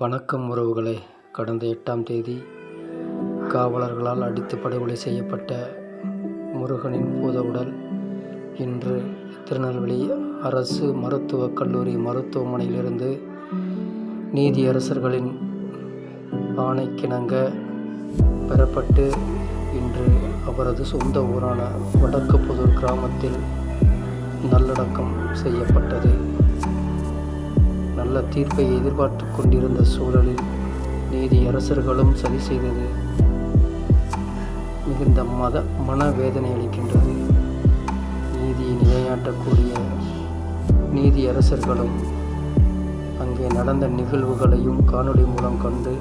வணக்கம் உறவுகளே. கடந்த எட்டாம் தேதி காவலர்களால் அடித்து படுகொலை செய்யப்பட்ட முருகனின் பூத உடல் இன்று திருநெல்வேலி அரசு மருத்துவக் கல்லூரி மருத்துவமனையிலிருந்து நீதியரசர்களின் ஆணைக்கிணங்க பெறப்பட்டு இன்று அவரது சொந்த ஊரான வடக்குப்புதூர் கிராமத்தில் நல்லடக்கம் செய்யப்பட்டது. நல்ல தீர்ப்பை எதிர்பார்த்து கொண்டிருந்த சூழலில் நீதியரசர்களும் சதி செய்தது. மிகுந்த மத மனவேதனை அளிக்கின்றது. நீதியை நிலைநாட்டக்கூடிய நீதியரசர்களும் அங்கே நடந்த நிகழ்வுகளையும் காணொளி மூலம் கண்டு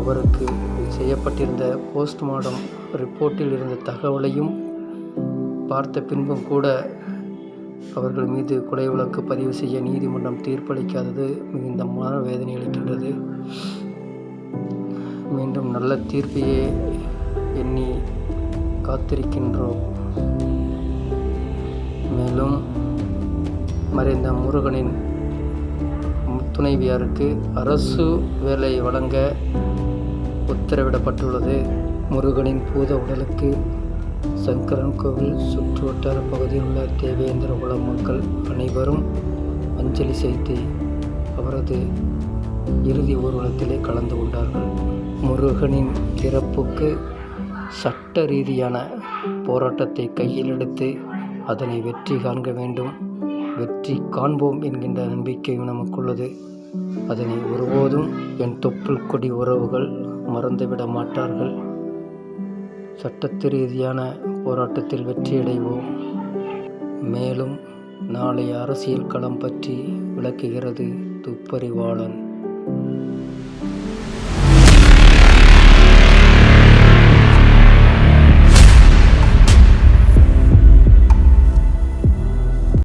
அவருக்கு செய்யப்பட்டிருந்த போஸ்ட்மார்டம் ரிப்போர்ட்டில் இருந்த தகவலையும் பார்த்த பின்பும் கூட அவர்கள் மீது கொலை வழக்கு பதிவு செய்ய நீதிமன்றம் தீர்ப்பளிக்காதது மிகுந்த மன வேதனை அளிக்கின்றது. மீண்டும் நல்ல தீர்ப்பையே எண்ணி காத்திருக்கின்றோம். மேலும் மறைந்த முருகனின் துணைவியாருக்கு அரசு வேலை வழங்க உத்தரவிடப்பட்டுள்ளது. முருகனின் பூத உடலுக்கு சங்கரன் கோவில் சுற்று வட்டார பகுதியில் உள்ள தேவேந்திர குல மக்கள் அனைவரும் அஞ்சலி செலுத்தி அவரது இறுதி ஊர்வலத்திலே கலந்து கொண்டார்கள். முருகனின் இறப்புக்கு சட்ட ரீதியான போராட்டத்தை கையில் எடுத்து அதனை வெற்றி காண்க வேண்டும். வெற்றி காண்போம் என்கின்ற நம்பிக்கையும் நமக்குள்ளது. அதனை ஒருபோதும் என் தொப்புள் கொடி உறவுகள் மறந்துவிட மாட்டார்கள். சட்டத்து ரீதியான போராட்டத்தில் வெற்றியடைவோம். மேலும் நாளை அரசியல் களம் பற்றி விளக்குகிறது துப்பறிவாளன்.